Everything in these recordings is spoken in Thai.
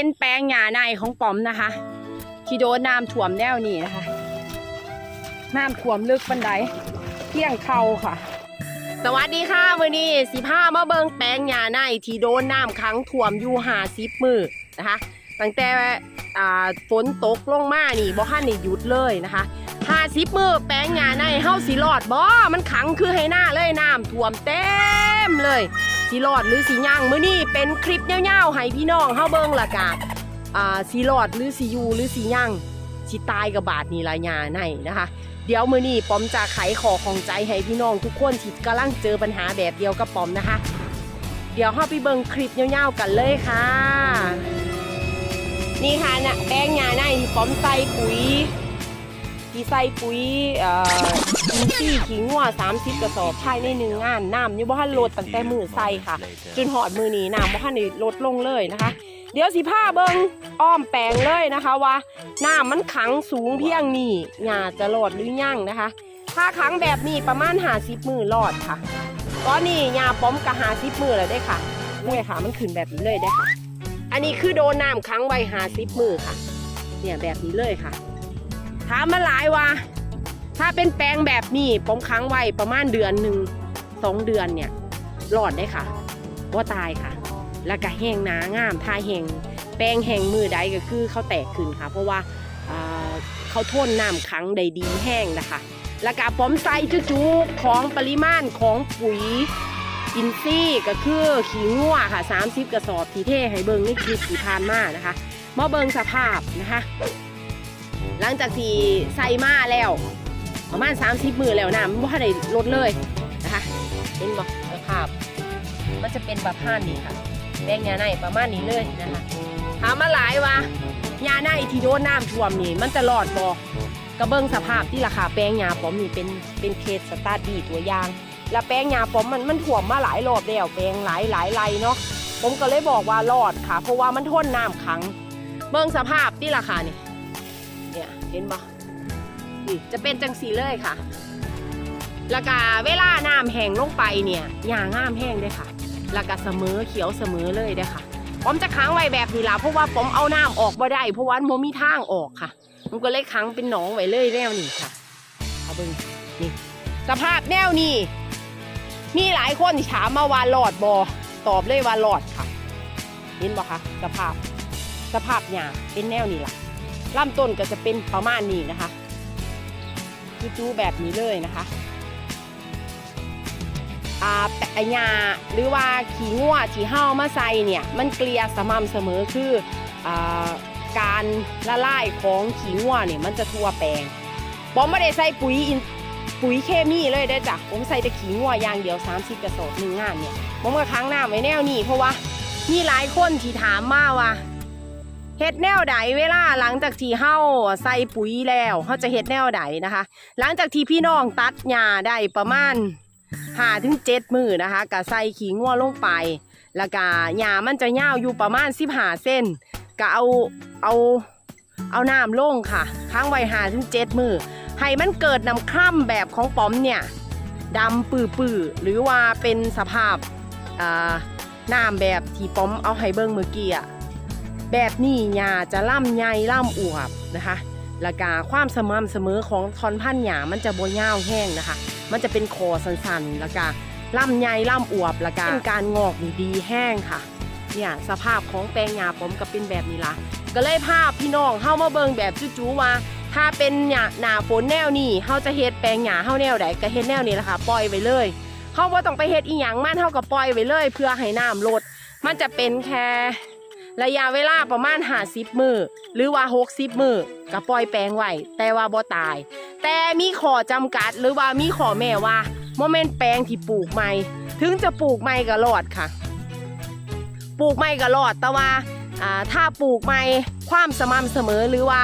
เป็นแปลงหญ้าในของป๋อมนะคะ ที่โดนน้ำท่วมแนวนี้นะคะน้ำท่วมลึกบันไดเที่ยงเข่าค่ะ สวัสดีค่ะวันนี้สิพามาเบิงแปลงหญ้าในที่โดนน้ำขังท่วมอยู่หาสิบมือนะคะตั้งแต่ฝนตกลงมานี่บ่คันได้หยุดเลยนะคะหาสิบมือแปลงหญ้าในเฮาสิรอดบ่มันขังคือให้หน้าเลยน้ำท่วมเต็มเลย สิรอดหรือสิย่างมื้อนี้เป็นคลิปยาๆให้พี่น้องเฮาเบิ่งละกาอ่าสิรอดหรือสิอยู่หรือสิย่างสิตายกับบาดนี่ละหญ้าในนะคะ เดี๋ยวมื้อนี้ปอมจะไขขอของใจให้พี่น้องทุกคนที่กำลังเจอปัญหาแบบเดียวกับปอมนะคะ เดี๋ยวเฮาไปเบิ่งคลิปยาๆกันเลยค่ะ นี่ค่ะนะแป้งยาในที่ป้อมใส่ปุ๋ย ที่ใส่ปุ๋ยเอ่ออินซี่ขิงงัว30 กระสอบภายในหนึ่งงานน้ำนี่บ่ทันลดตั้งแต่มือใส่ค่ะ จนหอดมือนี้น้ำบ่ทันได้ลดลงเลยนะคะ เดี๋ยวสิพาเบิงอ้อมแปลงเลยนะคะว่าน้ำมันขังสูงเพียงนี้หญ้าจะรอดหรือยังนะคะ ถ้าขังแบบนี้ประมาณ50มือรอดค่ะ ตอนนี้หญ้าป้อมก็50มือแล้วได้ค่ะด้วยค่ะมันขึ้นแบบนี้เลยได้ค่ะ อันนี้คือโดนน้ำขังไว้50มือค่ะ เนี่ยแบบนี้เลยค่ะ ถามมาหลายว่า ถ้าเป็นแปลงแบบนี้ผมค้างไว้ประมาณเดือนหนึ่งสองเดือนเนี่ยรอดได้ค่ะว่าตายค่ะ แล้วก็แห้งหนางามถ้าแห้งแปลงแห้งมือใดก็คือเขาแตกขึ้นค่ะ เพราะว่าอ่าเขาทนน้ำขังได้ดีแห้งนะคะ แล้วก็ผมใส่จุกๆของปริมาณของปุ๋ยอินซี่ก็คือขี้งัวค่ะ 30 กระสอบทีเท่ให้เบิงในคลิปที่ผ่านมานะคะมาเบิงสภาพนะคะ หลังจากที่ใส่มาแล้ว ประมาณ 30 มือแล้วนะมันบ่ทันได้ลดเลยนะคะเห็นบ่สภาพ มันจะเป็นแบบผ้านี่ค่ะแป้งยาในประมาณนี้เลยนะคะถามมาหลายว่ายาในที่โดนน้ำท่วมนี่ มันจะรอดบ่กระเบื้องสภาพที่ราคาแป้งยาผมนี่เป็นเป็นเคสสตาร์ดีตัวอย่าง แล้วแป้งยาผมมันมันท่วมมาหลายรอบแล้วแป้งหลายหลายไรเนาะผมก็เลยบอกว่ารอดค่ะ เพราะว่ามันทนน้ำขัง เบื้องสภาพที่ราคานี่ เนี่ยเห็นบ่นี่จะเป็นจังสีเลยค่ะ แล้วก็เวลาน้ำแห้งลงไปเนี่ยหญ้างามแห้งด้วยค่ะ แล้วก็เสมอเขียวเสมอเลยเด้ค่ะ ผมจะค้างไว้แบบนี้ละเพราะว่าผมเอาน้ำออกบ่ได้เพราะว่ามันบ่มีทางออกค่ะ มันก็เลยค้างเป็นหนองไว้เลยแนวนี้ค่ะเอาเบิ่งนี่สภาพแนวนี้มีหลายคนถามมาว่าหลอดบอตอบเลยว่าหลอดค่ะเห็นบ่คะสภาพสภาพหญ้าเป็นแนวนี้ล่ะ ลำต้นก็จะเป็นประมาณนี้นะคะจูๆแบบนี้เลยนะคะอ่าแปะหญ้าหรือว่าขี้งัวที่เห่ามาใส่เนี่ยมันเกลียสม่ำเสมอคืออาการละลายของขี้งัวเนี่ยมันจะทั่วแปลงผมไม่ได้ใส่ปุ๋ยอินปุ๋ยเคมีเลยได้จ้ะผมใส่แต่ขี้งัวอย่างเดียว 30 กระสอบหนึ่งงานเนี่ยผมก็ค้างหน้ำไว้แนวนี้เพราะว่ามีหลายคนที่ถามมาว่า เฮ็ดแนวใดเวลาหลังจากที่เฮาใส่ปุ๋ยแล้วเฮาจะเฮ็ดแนวใดนะคะ หลังจากที่พี่น้องตัดหญ้าได้ประมาณหาถึงเจ็ดมือนะคะกะใส่ขี้งัวลงไป แล้วก็หญ้ามันจะยาวอยู่ประมาณสิบหาเส้นก็เอาเอาเอาน้ำลงค่ะค้างไว้หาถึงเจ็ดมือให้มันเกิดน้ำคร่ำแบบของป๋อมเนี่ยดำปื้อๆหรือว่าเป็นสภาพอ่าน้ำแบบที่ป๋อมเอาให้เบิ้งเมื่อกี้อะ แบบนี้หญ้าจะล่ำใหญ่ล่ำอวบนะคะแล้วก็ความสม่ำเสมอของทอนพันธุ์หญ้ามันจะบยาวแห้งนะคะ มันจะเป็นคอสันๆแล้วก็ล่ำใหญ่ล่ำอวบแล้วก็เป็นการงอกดีแห้งค่ะเนี่ยสภาพของแปลงหญ้าผมก็เป็นแบบนี้ละก็เลยภาพพี่น้องเข้ามาเบิงแบบจู่ๆว่า ถ้าเป็นหญ้าหนาฝนแนวนี้เฮาจะเฮ็ดแปลงหญ้าเฮาแนวใดก็เฮ็ดแนวนี้แหละค่ะปล่อยไว้เลยเฮาบ่าต้องไปเฮ็ดอีหยังมันเฮาก็ปล่อยไว้เลย เพื่อให้น้ำลดมันจะเป็นแค่ ระยะเวลาประมาณ50มือหรือว่า60มือก็ปล่อยแปลงไว้แต่ว่าบ่ตาย แต่มีข้อจำกัดหรือว่ามีข้อแม่ว่าโมเมนต์แปลงที่ปลูกใหม่ ถึงจะปลูกใหม่ก็รอดค่ะ ปลูกใหม่ก็รอดแต่ว่าถ้าปลูกใหม่ความสม่ำเสมอหรือว่า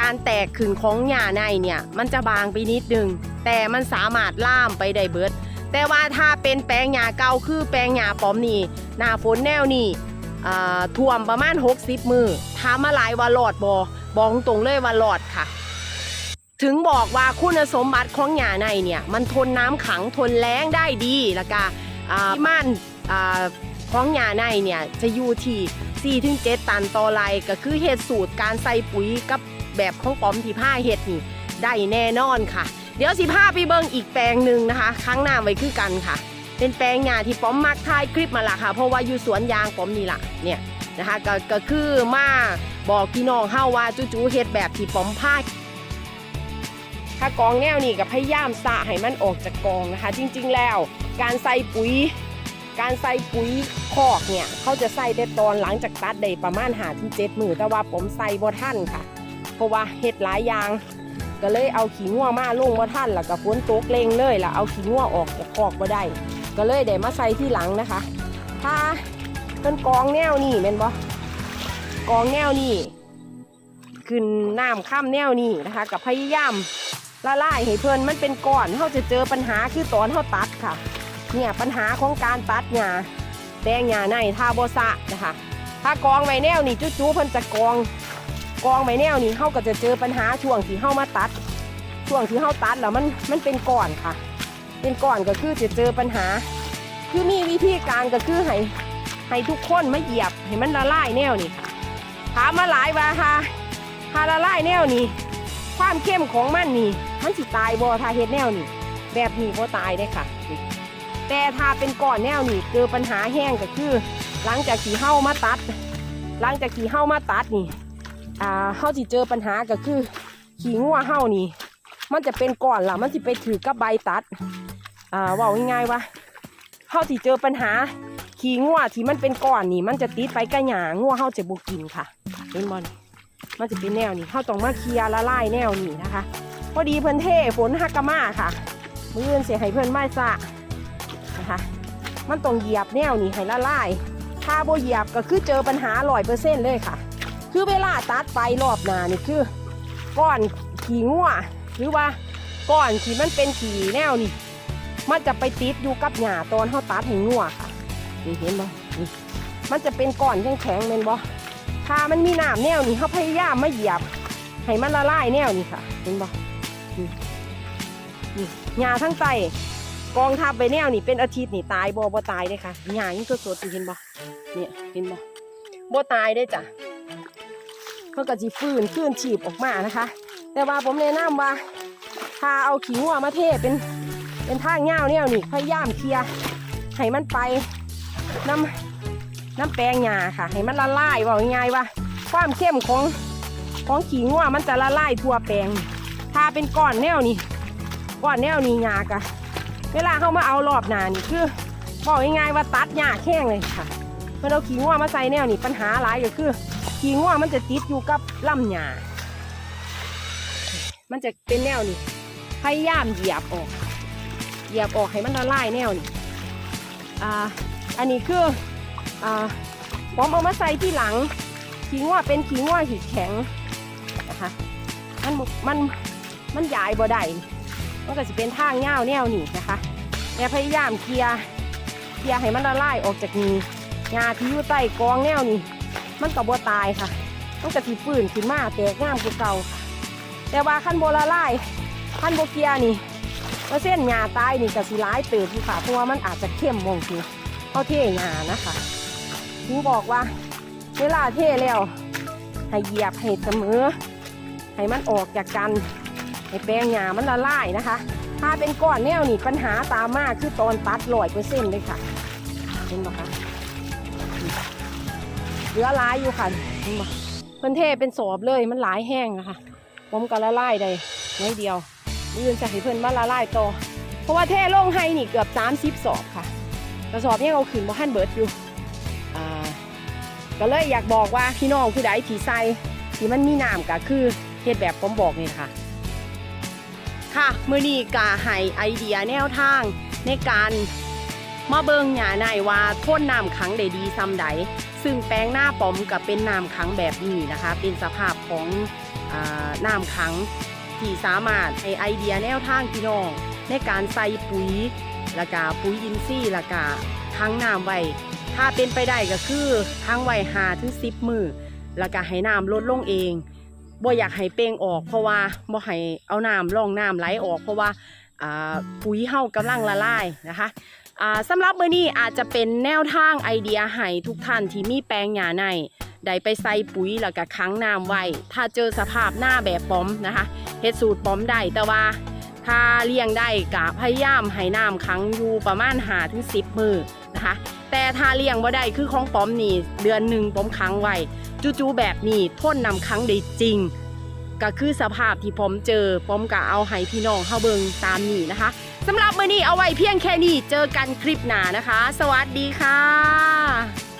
การแตกขึ้นของหญ้าในเนี่ยมันจะบางไปนิดนึง แต่มันสามารถล่ามไปได้เบิด แต่ว่าถ้าเป็นแปลงหญ้าเก่าคือแปลงหญ้าปลอมนี่หน้าฝนแนวนี่ ท่วมประมาณ 60 มือถามมาหลายว่าหลอดบอบอกตรงเลยว่าหลอดค่ะ ถึงบอกว่าคุณสมบัติของหญ้าในเนี่ย มันทนน้ำขังทนแล้งได้ดีแล้วก็อ่ม่านอของหญ้าในเนี่ยจะอยู่ที่4-7ตันต่อไรก็คือเฮ็ดสูตรการใส่ปุ๋ยกับแบบของปอมที่ผ้าเฮ็ดนี่ได้แน่นอนค่ะ เดี๋ยวสิพาไปเบิ่งอีกแปลงหนึ่งนะคะ ครั้งหน้าไว้คือกันค่ะ เป็นแปลงหญ้าที่ป้อมมักถ่ายคลิปมาล่ะค่ะ เพราะว่าอยู่สวนยางป้อมนี่ละเนี่ยนะคะก็ก็คือมาบอกพี่น้องเฮาว่าจู่ๆเฮ็ดแบบที่ป้อมพาถ้ากองแนวนี่ก็พยายามสะให้มันออกจากกองนะคะ จริงๆแล้วการใส่ปุ๋ย การใส่ปุ๋ยคอกเนี่ยเขาจะใส่ได้ตอนหลังจากตัดได้ประมาณหาถึงเจ็ดมือแต่ว่าผมใส่บ่ท่านค่ะ เพราะว่าเฮ็ดหลายอย่าง ก็เลยเอาขี้งัวมาลงบ่ท่านแล้วก็ฝนตกเลงเลยแล้วเอาขี้งัวออกจากคอกบ่ได้ ก็เลยได้มาใส่ที่หลังนะคะ ถ้าเป็นกองแนวนี่แม่นบ่กองแนวนี่ขึ้นน้ำข้ามแนวนี่นะคะ กับพยายามละลายให้เพิ่นมันเป็นก้อนเขาจะเจอปัญหาคือตอนเขาตัดค่ะ เนี่ยปัญหาของการตัดหญ้าแดงหญ้าในทาโบสะนะคะ ถ้ากองไว้แนวนี่จู่ๆเพิ่นจะกองกองไว้แนวนี่เขาก็จะเจอปัญหาช่วงที่เข้ามาตัด ช่วงที่เข้าตัดแล้วมันมันเป็นก้อนค่ะ เป็นก้อนก็คือจะเจอปัญหา คือมีวิธีการก็คือให้ให้ทุกคนมาเหยียบให้มันละลายแนวนี่ถามมาหลายว่าค่ะถ้าละลายแนวนี่ความเข้มของมันนี่มันสิตายบ่ถ้าเฮ็ดแนวนี่แบบนี้บ่ตายได้ค่ะ แต่ถ้าเป็นก้อนแนวนี่เจอปัญหาแห้งก็คือ หลังจากที่เฮ้ามาตัด หลังจากที่เฮ้ามาตัดนี่อ่าเฮาสิเจอปัญหาก็คือ ขี้งัวเฮานี่มันจะเป็นก้อนล่ะมันสิไปถือกับใบตัด อ่าว่าง่ายๆว่าเฮาสิเจอปัญหาขี้งัวที่มันเป็นก้อนนี่ มันจะติดไปกับหญ้างัวเฮาจะบ่กินค่ะเห็นบ่นมันจะเป็นแนวนี้เฮาต้องมาเคลียร์ละลายแนวนี้นะคะ พอดีเพิ่นเทฝนฮักกะมาค่ะ มื้ออื่นสิให้เพิ่นไม้ซะนะคะ มันต้องเหยียบแนวนี้ให้ละลายถ้าบ่เหยียบก็คือเจอปัญหา100%เลยค่ะ คือเวลาตัดไปรอบหน้านี่คือก้อนขี่งัวหรือว่าก้อนที่มันเป็นขี่แนวนี่ มันจะไปติดอยู่กับหญ้าตอนเขาตัดให้งัวค่ะนี่เห็นบ่นี่มันจะเป็นก้อนแข็งๆเม็นบ่ถ้ามันมีน้ำแนวนี่เขาพยายามไม่เหยียบให้มันละลายแนวนี่ค่ะเห็นบ่นี่หญ้าทั้งใจกองทับไปแนวนี่เป็นอาทิตย์นี่ตายบ่บ่ตายเลยค่ะหญ้ายังสดๆเห็นบ่เนี่ยเห็นบ่บ่ตายได้จ้ะเพื่อก็จะฟื้นฟื้นฉีบออกมานะคะ แต่ว่าผมแนะนำว่าถ้าเอาขี้งัวมาเทเป็น เป็นทางเงาเนี่ยนี่พยายามเคลียให้มันไปน้ำน้ำแปลงหญ้าค่ะ ให้มันละลายว่าง่ายว่า ความเข้มของของขี้งัวมันจะละลายทั่วแปลงถ้าเป็นก้อนแนวนี่ก้อนแนวนี่หญ้ากะเวลาเขามาเอารอบหนานี่คือบอกง่ายๆว่าตัดหญ้าแข้งเลยค่ะเมื่อเราขี้งัวมาใส่แนวนี่ปัญหาหลายก็คือขี้ง่วมันจะติดอยู่กับลำหญ้ามันจะเป็นแนวนี้พยายามเหยียบออก เหยียบออกให้มันละลายแนวนี้อ่าอันนี้คืออ่าผมเอามาใส่ที่หลังขี้ง่วเป็นขี้ง่วหีแข็งนะคะมันมันมันใหญ่บ่ได้มันก็จะเป็นทางเงาแนวนี้นะคะแต่พยายามเคลียร์เคลียร์ให้มันละลายออกจากนี้หญ้าที่อยู่ใต้กองแนวนี้มันกับบัวตายค่ะมันกะสีฟื้นขึ้นมาแตกงามกว่าเก่าแต่ว่าขั้นโบละลายขั้นโบเกียนี่ เปอร์เส้นต์หญ้าตายนี่กะสีร้ายเติบอยู่ค่ะเพราะว่ามันอาจจะเข้มมองคือเขาเทหญ้านะคะถึงบอกว่า เวลาเทแล้วให้เหยียบให้เสมอ ให้มันออกจากกันให้แปลงหญ้ามันละลายนะคะ ถ้าเป็นก้อนแนวนี่ปัญหาตามมาคือตอนตัดลอยเปอร์เซ็นต์เลยค่ะเห็นไหมคะเหลือหลายอยู่ค่ะเห็นเพิ่นเทเป็นสอบเลยมันหลายแห้งอะคะผมก็ละลายได้น้อยเดียว ยืนจะให้เพิ่นมาละลายต่อ เพราะว่าเท่ลงให้นี่เกือบ30สอบค่ะกระสอบยังเอาขึ้นบ่ทันเบิดอยู่ก็เลยอยากบอกว่าพี่น้องผู้ใดที่ใส่ที่มันมีน้ำก็คือเฮ็ดแบบผมบอกนี่ค่ะ ค่ะมือนี้ก็ให้ไอเดียแนวทางในการมาเบิงหญ้าในว่าทนน้ำขังได้ดีซำใดซึ่งแปลงหน้าปอมกับเป็นน้ำขังแบบนี้นะคะ เป็นสภาพของอน้ำขัง ที่สามารถให้ไอเดียแนวทางพี่น้อง ในการใส่ปุ๋ยและกาปุ๋ยอินทรีย์และกาทั้งน้ำไว้ถ้าเป็นไปได้ก็คือทั้งไว้หาถึงสิบมือแล้วก็ให้น้ำลดลงเองบ่อยากให้เป้งออกเพราะว่าบ่ให้เอาน้ำล่องน้ำไหลออก เพราะว่าปุ๋ยเฮากำลังละลายนะคะสำหรับเมื้อนี้อาจจะเป็นแนวทางไอเดียให้ทุกท่านที่มีแปลงหญ้าใน ได้ไปใส่ปุ๋ยแล้วก็ค้างน้ำไว้ ถ้าเจอสภาพหน้าแบบป้อมนะคะเฮ็ดสูตรป้อมได้แต่ว่าถ้าเลี้ยงได้กะพยายามให้น้ำค้างอยู่ประมาณหาถึงสิบมือนะคะ แต่ถ้าเลี้ยงบ่ได้คือของป้อมนี่เดือนหนึ่งป้อมค้างไว้จู่ๆแบบนี้ทนนำค้างได้จริง ก็คือสภาพที่ผมเจอผมก็เอาให้พี่น้องเฮาเบิงตามนี้นะคะสำหรับมื้อนี้เอาไว้เพียงแค่นี้เจอกันคลิปหน้านะคะ สวัสดีค่ะ